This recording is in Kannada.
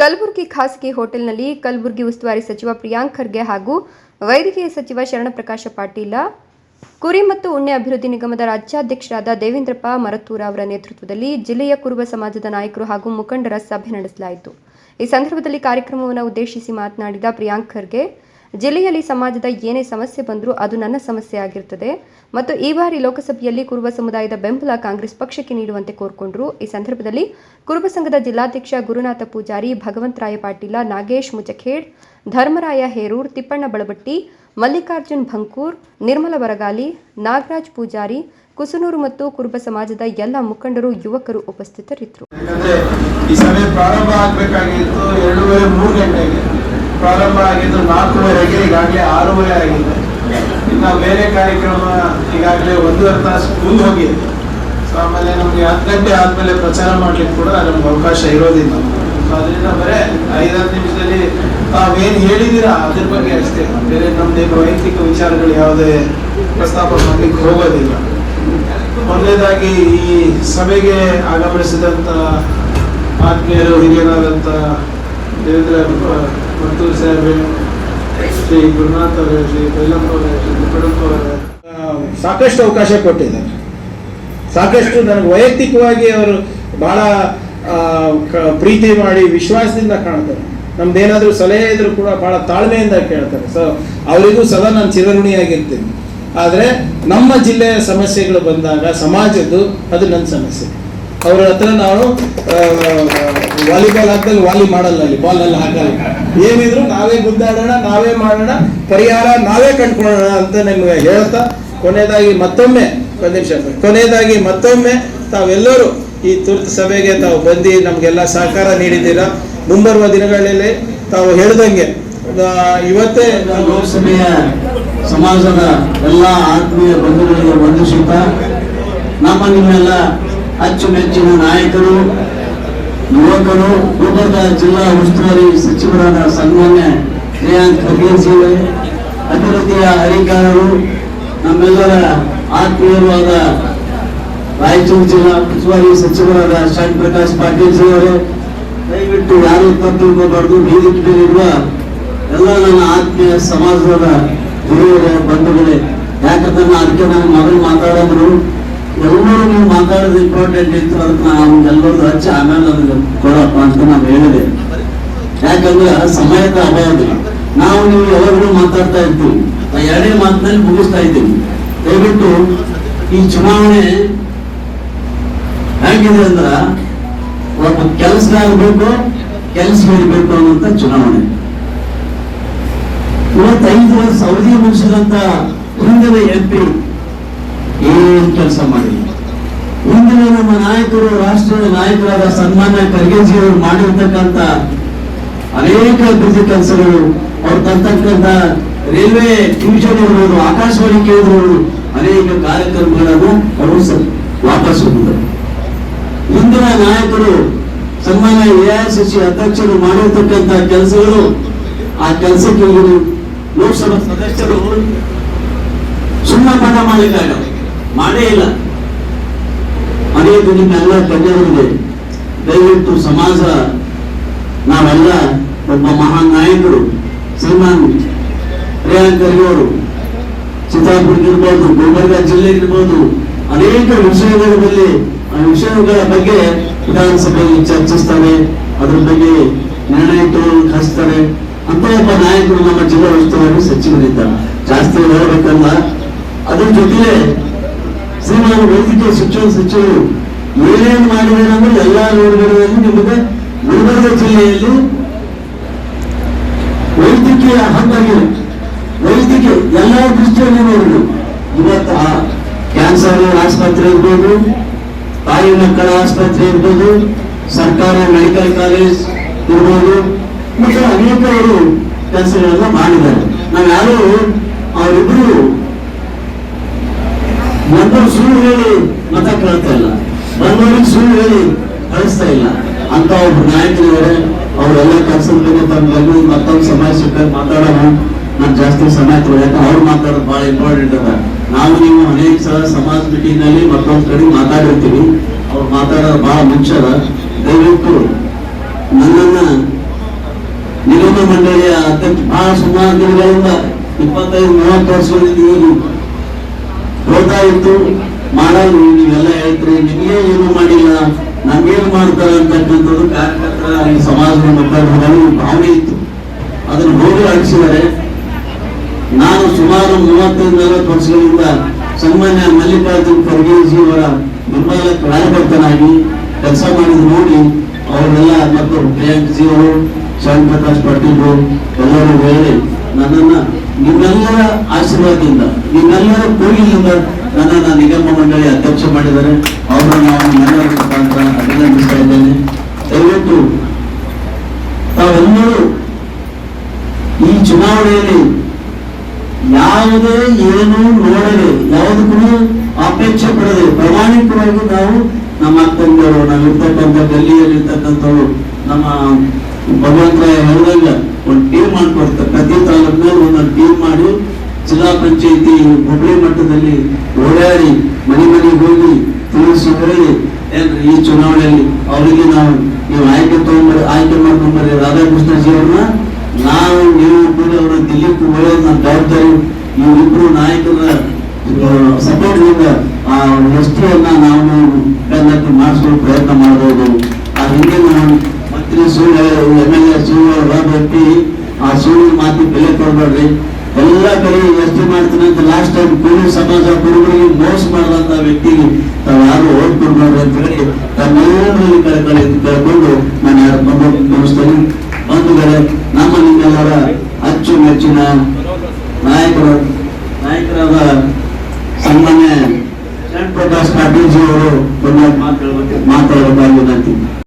ಕಲಬುರಗಿ ಖಾಸಗಿ ಹೋಟೆಲ್ನಲ್ಲಿ ಕಲಬುರಗಿ ಉಸ್ತುವಾರಿ ಸಚಿವ ಪ್ರಿಯಾಂಕ್ ಖರ್ಗೆ ಹಾಗೂ ವೈದ್ಯಕೀಯ ಸಚಿವ ಶರಣಪ್ರಕಾಶ ಪಾಟೀಲ, ಕುರಿ ಮತ್ತು ಉಣ್ಣೆ ಅಭಿವೃದ್ಧಿ ನಿಗಮದ ರಾಜ್ಯಾಧ್ಯಕ್ಷರಾದ ದೇವೇಂದ್ರಪ್ಪ ಮರತ್ತೂರ ಅವರ ನೇತೃತ್ವದಲ್ಲಿ ಜಿಲ್ಲೆಯ ಕುರುಬ ಸಮಾಜದ ನಾಯಕರು ಹಾಗೂ ಮುಖಂಡರ ಸಭೆ ನಡೆಸಲಾಯಿತು. ಈ ಸಂದರ್ಭದಲ್ಲಿ ಕಾರ್ಯಕ್ರಮವನ್ನು ಉದ್ದೇಶಿಸಿ ಮಾತನಾಡಿದ ಪ್ರಿಯಾಂಕ್ ಖರ್ಗೆ ಜಿಲ್ಲೆಯಲ್ಲಿ ಸಮಾಜದ ಏನೇ ಸಮಸ್ಯೆ ಬಂದರೂ ಅದು ನನ್ನ ಸಮಸ್ಯೆ ಆಗಿರುತ್ತದೆ ಮತ್ತು ಈ ಬಾರಿ ಲೋಕಸಭೆಯಲ್ಲಿ ಕುರುಬ ಸಮುದಾಯದ ಬೆಂಬಲ ಕಾಂಗ್ರೆಸ್ ಪಕ್ಷಕ್ಕೆ ನೀಡುವಂತೆ ಕೋರಿಕೊಂಡರು. ಈ ಸಂದರ್ಭದಲ್ಲಿ ಕುರುಬ ಸಂಘದ ಜಿಲ್ಲಾಧ್ಯಕ್ಷ ಗುರುನಾಥ ಪೂಜಾರಿ ಭಗವಂತರಾಯ ಪಾಟೀಲ, ನಾಗೇಶ್ ಮುಚಖೇಡ್, ಧರ್ಮರಾಯ ಹೇರೂರ್, ತಿಪ್ಪಣ್ಣ ಬಳಬಟ್ಟಿ, ಮಲ್ಲಿಕಾರ್ಜುನ್ ಭಂಕೂರ್, ನಿರ್ಮಲ ಬರಗಾಲಿ, ನಾಗರಾಜ್ ಪೂಜಾರಿ, ಕುಸನೂರು ಮತ್ತು ಕುರುಬ ಸಮಾಜದ ಎಲ್ಲ ಮುಖಂಡರು, ಯುವಕರು ಉಪಸ್ಥಿತರಿದ್ದರು. ಈ ಸಭೆ ಪ್ರಾರಂಭ ಆಗಬೇಕಾಗಿತ್ತು, ಎರಡೂವರೆ ಮೂರು ಗಂಟೆಗೆ. ಪ್ರಾರಂಭ ಆಗಿದ್ದು ನಾಲ್ಕೂವರೆಗೆ ಈಗಾಗಲೇ ಆರೂವರೆ ಆಗಿದೆ. ಇನ್ನು ಬೇರೆ ಕಾರ್ಯಕ್ರಮ ಈಗಾಗಲೇ ಒಂದೂವರೆ ತಾಸು ಮುಂದೆ ಹೋಗಿದೆ. ಸೊ ಆಮೇಲೆ ನಮಗೆ ಹತ್ತು ಗಂಟೆ ಆದಮೇಲೆ ಪ್ರಚಾರ ಮಾಡಲಿಕ್ಕೆ ಕೂಡ ನಮ್ಗೆ ಅವಕಾಶ ಇರೋದಿಲ್ಲ. ಸೊ ಅದರಿಂದ ಬರೇ ಐದಾರು ನಿಮಿಷದಲ್ಲಿ ತಾವೇನು ಹೇಳಿದ್ದೀರಾ ಅದ್ರ ಬಗ್ಗೆ ಅಷ್ಟೇ. ಬೇರೆ ನಮ್ಮದೇನು ವೈಯಕ್ತಿಕ ವಿಚಾರಗಳು ಯಾವುದೇ ಪ್ರಸ್ತಾಪ ಮಾಡಲಿಕ್ಕೆ ಹೋಗೋದಿಲ್ಲ. ಮೊದಲನೇದಾಗಿ ಈ ಸಭೆಗೆ ಆಗಮಿಸಿದಂಥ ಆತ್ಮೀಯರು ಹಿರಿಯರಾದಂಥ ದೇವೇಂದ್ರ ಮತ್ತು ಸೇವೆ ಶ್ರೀ ಗುರುನಾಥ್ ಅವರೇ ಶ್ರೀ ಬೈಲಪ್ಪ ಅವರೇ ಶ್ರೀ ಮುಖಡಪ್ಪ ಅವರೇ ಸಾಕಷ್ಟು ಅವಕಾಶ ಕೊಟ್ಟಿದ್ದಾರೆ. ಸಾಕಷ್ಟು ನನಗೆ ವೈಯಕ್ತಿಕವಾಗಿ ಅವರು ಬಹಳ ಪ್ರೀತಿ ಮಾಡಿ ವಿಶ್ವಾಸದಿಂದ ಕಾಣ್ತಾರೆ. ನಮ್ದೇನಾದರೂ ಸಲಹೆ ಇದ್ರೂ ಕೂಡ ಬಹಳ ತಾಳ್ಮೆಯಿಂದ ಕೇಳ್ತಾರೆ. ಸೊ ಅವರಿಗೂ ಸದಾ ನಾನು ಚಿರಋಣಿಯಾಗಿರ್ತೀನಿ. ಆದರೆ ನಮ್ಮ ಜಿಲ್ಲೆಯ ಸಮಸ್ಯೆಗಳು ಬಂದಾಗ ಸಮಾಜದ್ದು ಅದು ನನ್ನ ಸಮಸ್ಯೆ. ಅವರ ಹತ್ರ ನಾವು ವಾಲಿಬಾಲ್ ಹಾಕ್ದಲ್ಲಿ ವಾಲಿ ಮಾಡಲ್ಲ ಅಲ್ಲಿ ಬಾಲ್ ಅಲ್ಲಿ ಹಾಕಲ್ಲ. ಏನಿದ್ರು ನಾವೇ ಗುದ್ದಾಡೋಣ, ನಾವೇ ಮಾಡೋಣ, ಪರಿಹಾರ ನಾವೇ ಕಂಡುಕೊಳ್ಳೋಣ ಅಂತ ನಿಮ್ಗೆ ಹೇಳ್ತಾ, ಕೊನೆಯದಾಗಿ ಮತ್ತೊಮ್ಮೆ ಒಂದು ಕೊನೆಯದಾಗಿ ಮತ್ತೊಮ್ಮೆ ತಾವೆಲ್ಲರೂ ಈ ತುರ್ತು ಸಭೆಗೆ ತಾವು ಬಂದು ನಮಗೆಲ್ಲ ಸಹಕಾರ ನೀಡಿದ್ದೀರಾ? ಮುಂಬರುವ ದಿನಗಳಲ್ಲಿ ತಾವು ಹೇಳ್ದಂಗೆ ಇವತ್ತೇ ಲೋಕಸಭೆಯ ಸಮಾಜದ ಎಲ್ಲ ಆತ್ಮೀಯ ಬಂಧುಗಳಿಗೆ ವಂದಿಸುತ್ತಾ ನಮ್ಮ ನಿಮ್ಮೆಲ್ಲ ಅಚ್ಚುಮೆಚ್ಚಿನ ನಾಯಕರು ಯುವಕರು ಗುಲ್ಬರ್ಗ ಜಿಲ್ಲಾ ಉಸ್ತುವಾರಿ ಸಚಿವರಾದ ಸನ್ಮಾನ್ಯ ಪ್ರಿಯಾಂಕ್ ಸೇವೆ ಅಭಿವೃದ್ಧಿಯ ಅಧಿಕಾರರು ನಮ್ಮೆಲ್ಲರ ಆತ್ಮೀಯರು ಆದ ರಾಯಚೂರು ಜಿಲ್ಲಾ ಉಸ್ತುವಾರಿ ಸಚಿವರಾದ ಶಾಂತ್ ಪ್ರಕಾಶ್ ಪಾಟೀಲ್ ಜಿ ಅವರೇ, ದಯವಿಟ್ಟು ಯಾರು ತಪ್ಪು ಬೀದಿಗೆ ಮೇಲಿರುವ ಎಲ್ಲ ನನ್ನ ಆತ್ಮೀಯ ಸಮಾಜದ ಹಿರಿಯರ, ಬಂಧುಗಳೇ, ಯಾಕಂದ್ರೆ ಅದಕ್ಕೆ ನಾನು ಮೊದಲು ಮಾತಾಡಿದ್ರು ಎಲ್ಲರೂ ನೀವು ಮಾತಾಡೋದು ಇಂಪಾರ್ಟೆಂಟ್ ಇತ್ತು, ಅದಕ್ಕೆ ನಾವು ಎಲ್ಲರದ್ದು ಹಚ್ಚಿ ಆಮೇಲೆ ನನಗೆ ಕೊಡಪ್ಪ ಅಂತ ನಾವು ಹೇಳಿದೆ. ಯಾಕಂದ್ರೆ ಸಮಯದ ಅಭಾವದ ನಾವು ನೀವು ಯಾವಾಗಲೂ ಮಾತಾಡ್ತಾ ಇರ್ತೀವಿ. ಎರಡೇ ಮಾತಿನಲ್ಲಿ ಮುಗಿಸ್ತಾ ಇದ್ದೀವಿ. ದಯವಿಟ್ಟು ಈ ಚುನಾವಣೆ ಹೇಗಿದೆ ಅಂದ್ರ ಒಬ್ಬ ಕೆಲಸ ಬೇಕು ಕೆಲಸ ಹೇಳ್ಬೇಕು ಅನ್ನುವಂತ ಚುನಾವಣೆ. ಇವತ್ತೈದು ವರ್ಷ ಅವಧಿ ಮುಗಿಸಿದಂತ ಹಿಂದಿನ ಎಂ ಪಿ ಏನ್ ಕೆಲಸ ಮಾಡಿ ಮುಂದಿನ ನಮ್ಮ ನಾಯಕರು, ರಾಷ್ಟ್ರೀಯ ನಾಯಕರಾದ ಸನ್ಮಾನ್ಯ ಖರ್ಗೆಜಿ ಅವರು ಮಾಡಿರ್ತಕ್ಕಂಥ ಅನೇಕ ಅಭಿವೃದ್ಧಿ ಕೆಲಸಗಳು. ಅವ್ರು ತಂತಕ್ಕಂಥ ರೈಲ್ವೆ ಡಿವಿಷನ್ ಇರ್ಬೋದು, ಆಕಾಶವಾಣಿ ಕೇಂದ್ರಗಳು ಅನೇಕ ಕಾರ್ಯಕ್ರಮಗಳನ್ನು ಅವರು ವಾಪಸ್ ಹೋಗಿದ್ದಾರೆ ಮುಂದಿನ ನಾಯಕರು, ಸನ್ಮಾನ್ಯ ಎಐಸಿಸಿ ಅಧ್ಯಕ್ಷರು ಮಾಡಿರ್ತಕ್ಕಂಥ ಕೆಲಸಗಳು, ಆ ಕೆಲಸಕ್ಕೆ ಲೋಕಸಭಾ ಸದಸ್ಯರು. ಸುಮ್ಮನೆ ಮನ ಮಾಡಲಿಕ್ಕಾಗ ಮಾಡೇ ಇಲ್ಲ. ಅನೇಕ ನಿಮ್ಮೆಲ್ಲ ಗಣ್ಯರಿಗೆ ದಯವಿಟ್ಟು ಸಮಾಜ, ನಾವೆಲ್ಲ ಒಬ್ಬ ಮಹಾನ್ ನಾಯಕರು ಶ್ರೀಮಾನ್ ಪ್ರಿಯಾಂಕ್ ಅವರು ಅವರು ಚಿತ್ತಾಪುರಕ್ಕಿರ್ಬೋದು ಗುಲ್ಬರ್ಗ ಜಿಲ್ಲೆಗಿರ್ಬೋದು ಅನೇಕ ವಿಷಯಗಳಲ್ಲಿ ಆ ವಿಷಯಗಳ ಬಗ್ಗೆ ವಿಧಾನಸಭೆಯಲ್ಲಿ ಚರ್ಚಿಸ್ತಾರೆ, ಅದ್ರ ಬಗ್ಗೆ ನಿರ್ಣಯ ಕಲಿಸ್ತಾರೆ ಅಂತ ಒಬ್ಬ ನಾಯಕರು ನಮ್ಮ ಜಿಲ್ಲಾ ಉಸ್ತುವಾರಿ ಸಚಿವರಿದ್ದಾರೆ. ಜಾಸ್ತಿ ಹೇಳಬೇಕಲ್ಲ, ಅದ್ರ ಜೊತೆಲೆ ಶ್ರೀಮಾನ್ ವೈದ್ಯಕೀಯ ಶಿಕ್ಷಣ ಸಚಿವರು ಏನೇನು ಮಾಡಿದ್ದಾರೆ ಅಂದ್ರೆ ಎಲ್ಲಾ ರೋಡ್ಗಳಲ್ಲಿ ನಿಮಗೆ ಗುಲ್ಬರ್ಗ ಜಿಲ್ಲೆಯಲ್ಲಿ ವೈದ್ಯಕೀಯ ಹಬ್ಬಾಗಿದೆ ವೈದ್ಯಕೀಯ ಎಲ್ಲ ದೃಷ್ಟಿಯಲ್ಲಿ ನೋಡಿದ್ರು. ಇವತ್ತು ಕ್ಯಾನ್ಸರ್ ಆಸ್ಪತ್ರೆ ಇರ್ಬೋದು, ತಾಯಿ ಮಕ್ಕಳ ಆಸ್ಪತ್ರೆ ಇರ್ಬೋದು, ಸರ್ಕಾರಿ ಮೆಡಿಕಲ್ ಕಾಲೇಜ್ ಇರ್ಬೋದು ಅನೇಕ ಅನೇಕರು ಕೆಲಸಗಳನ್ನ ಮಾಡಿದ್ದಾರೆ. ನಾವು ಯಾರು ಅವರಿಬ್ರು ಒಬ್ಬರು ಸುಳ್ಳು ಹೇಳಿ ಮತ ಕೇಳ್ತಾ ಇಲ್ಲ ಬಂದವರಿಗೆ ಸುಳ್ಳು ಹೇಳಿ ಕಳಿಸ್ತಾ ಇಲ್ಲ ಅಂತ ಒಬ್ರು ನಾಯಕರಿದ್ದಾರೆ ಅವರೆಲ್ಲ ಕೆಲಸದ ಬಗ್ಗೆ ತಮ್ಮೆಲ್ಲರೂ ಸುತ್ತ ಮಾತಾಡೋಣ. ನಾನು ಜಾಸ್ತಿ ಸಮಯ ತಗೊಳ್ಳಕ ಅವ್ರು ಮಾತಾಡೋದು ಬಹಳ ಇಂಪಾರ್ಟೆಂಟ್ ಅದ. ನಾವು ನೀವು ಅನೇಕ ಸಲ ಸಮಾಜ ಮೀಟಿಂಗ್ನಲ್ಲಿ ಮತ್ತೊಂದು ಕಡೆ ಮಾತಾಡಿರ್ತೀವಿ. ಅವ್ರು ಮಾತಾಡೋದು ಬಹಳ ಮುಂಚೆ ಅದ. ದಯವಿಟ್ಟು ನನ್ನನ್ನ ನಿಗಮ ಮಂಡಳಿಯ ಅಧ್ಯಕ್ಷ ಬಹಳ ಸುಮಾರು ದಿನಗಳಿಂದ ಇಪ್ಪತ್ತೈದು, ಮೂವತ್ತು ವರ್ಷಗಳಿಂದ ಏನು ಹೋಗ್ತಾ ಇತ್ತು ಮಾಡಲು ನೀವೆಲ್ಲ ಹೇಳ್ತೀರಿ. ನಿಮಗೆ ಏನು ಮಾಡಿಲ್ಲ, ನಮ್ಗೇನು ಮಾಡ್ತಾರೆ ಅಂತಕ್ಕಂಥದ್ದು ಕಾರ್ಯಕರ್ತರ ಸಮಾಜದ ಮಕ್ಕಳ ಭಾವನೆ ಇತ್ತು. ಅದನ್ನು ನೋಡಿ ಅಳಿಸಿದ್ದಾರೆ ನಾನು ಸುಮಾರು ಮೂವತ್ತೈದು, ನಲವತ್ತು ವರ್ಷಗಳಿಂದ ಸನ್ಮಾನ್ಯ ಮಲ್ಲಿಕಾರ್ಜುನ್ ಖರ್ಗೆಜಿ ಅವರ ಬೆಂಬಲ ಕಾರ್ಯಕರ್ತನಾಗಿ ಕೆಲಸ ಮಾಡಿದ ನೋಡಿ ಅವರೆಲ್ಲ ಮತ್ತು ಪ್ರಿಯಾಂಕ್ ಅವರು ಶ್ಯಾಮ್ ಪ್ರಕಾಶ್ ಪಾಟೀಲ್ ಎಲ್ಲರೂ ಹೇಳಿ ನನ್ನನ್ನ ನಿಮ್ಮೆಲ್ಲರ ಆಶೀರ್ವಾದದಿಂದ ನಿಮ್ಮೆಲ್ಲರ ಕೂಗಿಲಿಂದ ನನ್ನನ್ನ ನಿಗಮ ಮಂಡಳಿ ಅಧ್ಯಕ್ಷ ಮಾಡಿದ್ದಾರೆ. ಅವರನ್ನು ನಾನು ನಿಮ್ಮೆಲ್ಲರ ಮುಖಾಂತರ ಅಭಿನಂದಿಸ್ತಾ ಇದ್ದೇನೆ. ದಯವಿಟ್ಟು ತಾವೆಲ್ಲರೂ ಚುನಾವಣೆಯಲ್ಲಿ ಯಾವುದೇ ಏನು ನೋಡದೆ ಯಾವುದಕ್ಕೂ ಅಪೇಕ್ಷೆ ಪಡದೆ, ಪ್ರಾಮಾಣಿಕವಾಗಿ ನಾವು ನಮ್ಮ ಅಕ್ಕಂದಿರು ನಾವಿರ್ತಕ್ಕಂಥ ಗಲ್ಲಿಯಲ್ಲಿರ್ತಕ್ಕಂಥವ್ರು ನಮ್ಮ ಭಗವಂತರಾಯ ಹೇಳಿದಾಗ ಒಂದು ಟೀಮ್ ಮಾಡ್ಕೊಡ್ತಾರೆ. ಪ್ರತಿ ತಾಲೂಕಿನಲ್ಲಿ ಒಂದೊಂದು ಟೀಮ್ ಮಾಡಿ ಜಿಲ್ಲಾ ಪಂಚಾಯಿತಿ ಹುಬ್ಬಳ್ಳಿ ಮಟ್ಟದಲ್ಲಿ ಓಡಾಡಿ, ಮನೆ ಮನೆಗೆ ಹೋಗಿ ತಿಳಿಸಿ ಹೇಳಿ ಏನ್ರಿ ಈ ಚುನಾವಣೆಯಲ್ಲಿ ಅವರಿಗೆ ನಾವು ನೀವು ಆಯ್ಕೆ ತಗೊಂಡ್ಬರ್ರಿ ಆಯ್ಕೆ ಮಾಡ್ಕೊಂಡ್ಬರ್ರಿ ರಾಧಾಕೃಷ್ಣ ಅವ್ರನ್ನ ನಾವು ನೀವು ಕೂಡ ಅವರ ದಿಲೀಪ್ ಒಳ್ಳೆಯ ಜವಾಬ್ದಾರಿ. ಇವರಿಬ್ಬರು ನಾಯಕರ ಸಪೋರ್ಟ್ನಿಂದ ಆ ವಸ್ತುವನ್ನ ನಾವು ಕಂದಕ್ಕೆ ಮಾಡಿಸುವ ಪ್ರಯತ್ನ ಮಾಡಬಹುದು. ಆ ಹಿಂದೆ ನಾವು ಮಂತ್ರಿ ಸುಳ್ಳು ಎಂ ಎಲ್ ಎ ಸುಳ್ಳು ವ್ಯಕ್ತಿ ಆ ಸುಳ್ಳು ಮಾತಿ ಬೆಲೆ ಕೊಡಬೇಡ್ರಿ. ಎಲ್ಲ ಕಡೆ ವ್ಯವಸ್ಥೆ ಮಾಡ್ತೀನಿ ಅಂತ ಲಾಸ್ಟ್ ಟೈಮ್ ಕುರು ಸಮಾಜ ಕುರುಗಳಿಗೆ ಮೋಸ ಮಾಡಿದಂತ ವ್ಯಕ್ತಿಗೆ ತಾವು ಯಾರು ಓಟ್ ಕೊಡ್ಬೇಡ್ರಿ ಅಂತ ಹೇಳಿ ತಮ್ಮೆಲ್ಲರಲ್ಲಿ ಕಳ್ಕೊಂಡು ನಾನು ಯಾರು ಮುಗಿಸ್ತೇನೆ